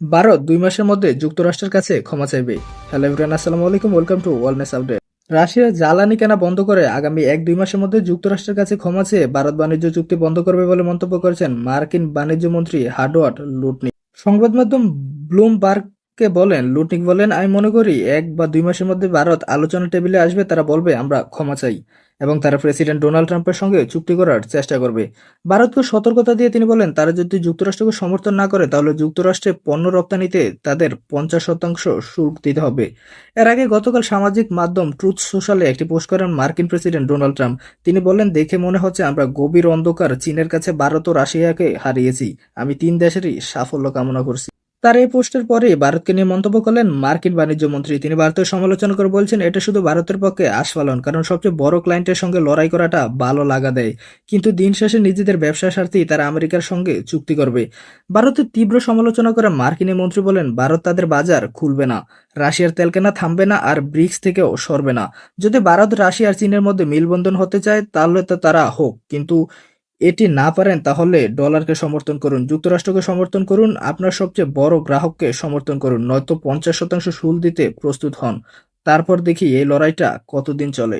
ভারত দুই মাসের মধ্যে যুক্তরাষ্ট্রের কাছে ক্ষমা চাইবে। হ্যালো ইমরান আসসালামু আলাইকুম, welcome to world news update. Russia জ্বালানি কেনা বন্ধ করে আগামী এক, দুই মাসের মধ্যে যুক্তরাষ্ট্রের কাছে ক্ষমা চেয়ে ভারত বাণিজ্য চুক্তি বন্ধ করবে বলে মন্তব্য করেছেন মার্কিন বাণিজ্য মন্ত্রী হার্ডওয়ার্ড লুটনি। সংবাদ মাধ্যম ব্লুমবার্গকে বলেন লুটনিক বলেন আমি মনে করি এক বা দুই মাসের মধ্যে ভারত আলোচনা টেবিলে আসবে তারা বলবে আমরা ক্ষমা চাই। এবং তারা প্রেসিডেন্ট ডোনাল্ড ট্রাম্পের সঙ্গে চুক্তি করার চেষ্টা করবে। ভারতকে সতর্কতা দিয়ে তিনি বলেন তারা যদি যুক্তরাষ্ট্রকে সমর্থন না করে তাহলে যুক্তরাষ্ট্রে পণ্য রপ্তানিতে তাদের পঞ্চাশ শতাংশ শুল্ক দিতে হবে। এর আগে গতকাল সামাজিক মাধ্যম ট্রুথ সোশ্যালে একটি পোস্ট করেন মার্কিন প্রেসিডেন্ট ডোনাল্ড ট্রাম্প। তিনি বলেন, দেখে মনে হচ্ছে আমরা গভীর অন্ধকার চীনের কাছে ভারত ও রাশিয়াকে হারিয়েছি। আমি তিন দেশেরই সাফল্য কামনা করছি। তার এই পোস্টের পরে ভারতকে নিয়ে মন্তব্য করলেন মার্কিন বাণিজ্য মন্ত্রী। তিনি ভারতের সমালোচনা করে বলছেন, এটা শুধু ভারতের পক্ষে আস্ফালন, কারণ সবচেয়ে বড় ক্লায়েন্টের সঙ্গে লড়াই করাটা ভালো লাগা দেয়। কিন্তু দিন শেষে নিজেদের ব্যবসা স্বার্থেই তারা আমেরিকার সঙ্গে চুক্তি করবে। ভারতের তীব্র সমালোচনা করে মার্কিন মন্ত্রী বলেন, ভারত তাদের বাজার খুলবে না, রাশিয়ার তেল কেনা থামবে না আর ব্রিক্স থেকেও সরবে না। যদি ভারত রাশিয়া আর চীনের মধ্যে মিলবন্ধন হতে চায়, তাহলে তো তারা হোক, কিন্তু এটি না পারেন, তাহলে ডলারকে সমর্থন করুন, যুক্তরাষ্ট্রকে সমর্থন করুন, আপনার সবচেয়ে বড় গ্রাহককে সমর্থন করুন। নয়তো পঞ্চাশ শতাংশ সুল দিতে প্রস্তুত হন। তারপর দেখি এই লড়াইটা কতদিন চলে।